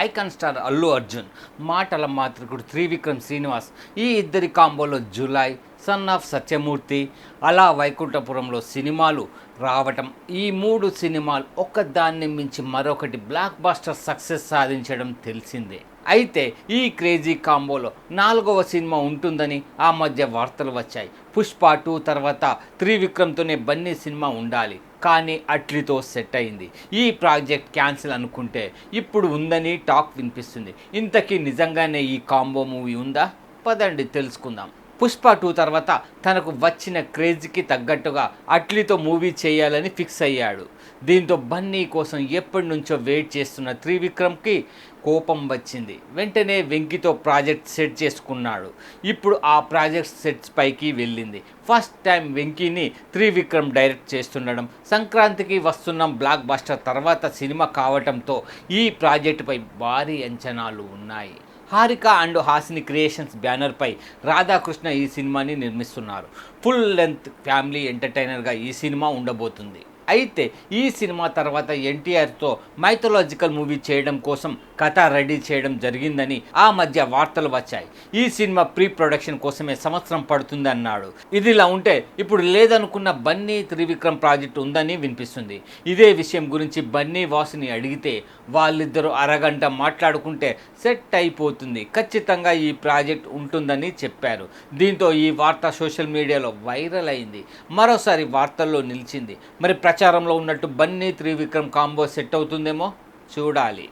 Icon star Allu Arjun మాటల మాతృకుడు త్రివిక్రమ్ శ్రీనివాస్ ఈ ఇద్దరి కాంబోలో జులై సన్ ఆఫ్ సత్యమూర్తి అలా వైకుంఠపురంలో సినిమాలు రావటం. ఈ మూడు సినిమాలు ఒకదాన్ని మించి మరొకటి బ్లాక్ బాస్టర్ సక్సెస్ సాధించడం తెలిసిందే. అయితే ఈ క్రేజీ కాంబోలో నాలుగవ సినిమా ఉంటుందని ఆ మధ్య వార్తలు వచ్చాయి. పుష్ప టూ తర్వాత త్రివిక్రమ్తోనే బన్నీ సినిమా ఉండాలి. కానీ అట్లీతో సెట్ అయింది. ఈ ప్రాజెక్ట్ క్యాన్సిల్ అనుకుంటే ఇప్పుడు ఉందని టాక్ వినిపిస్తుంది. ఇంతకీ నిజంగానే ఈ కాంబో మూవీ ఉందా? పదండి తెలుసుకుందాం. పుష్ప టూ తర్వాత తనకు వచ్చిన క్రేజ్కి తగ్గట్టుగా అట్లీతో మూవీ చేయాలని ఫిక్స్ అయ్యాడు. దీంతో బన్నీ కోసం ఎప్పటి నుంచో వెయిట్ చేస్తున్న త్రివిక్రమ్కి కోపం వచ్చింది. వెంటనే వెంకితో ప్రాజెక్ట్ సెట్ చేసుకున్నాడు. ఇప్పుడు ఆ ప్రాజెక్ట్ సెట్స్ పైకి వెళ్ళింది. ఫస్ట్ టైం వెంకీని త్రివిక్రమ్ డైరెక్ట్ చేస్తుండడం సంక్రాంతికి వస్తున్న బ్లాక్ బస్టర్ తర్వాత సినిమా కావటంతో ఈ ప్రాజెక్టుపై భారీ అంచనాలు ఉన్నాయి. హారిక అండ్ హాసిని క్రియేషన్స్ బ్యానర్పై రాధాకృష్ణ ఈ సినిమాని నిర్మిస్తున్నారు. ఫుల్ లెంత్ ఫ్యామిలీ ఎంటర్టైనర్గా ఈ సినిమా ఉండబోతుంది. అయితే ఈ సినిమా తర్వాత ఎన్టీఆర్తో మైథలాజికల్ మూవీ చేయడం కోసం కథ రెడీ చేయడం జరిగిందని ఆ మధ్య వార్తలు వచ్చాయి. ఈ సినిమా ప్రీ ప్రొడక్షన్ కోసమే సంవత్సరం పడుతుంది అన్నాడు ఇదిలా ఉంటే ఇప్పుడు లేదనుకున్న బన్నీ త్రివిక్రమ్ ప్రాజెక్ట్ ఉందని వినిపిస్తుంది. ఇదే విషయం గురించి బన్నీ వాసుని అడిగితే వాళ్ళిద్దరూ అరగంట మాట్లాడుకుంటే సెట్ అయిపోతుంది. ఖచ్చితంగా ఈ ప్రాజెక్ట్ ఉంటుందని చెప్పారు. దీంతో ఈ వార్త సోషల్ మీడియాలో వైరల్ అయింది. మరోసారి వార్తల్లో నిలిచింది. మరి ప్రచారంలో ఉన్నట్టు బన్నీ త్రివిక్రమ్ కాంబో సెట్ అవుతుందేమో? చూడాలి.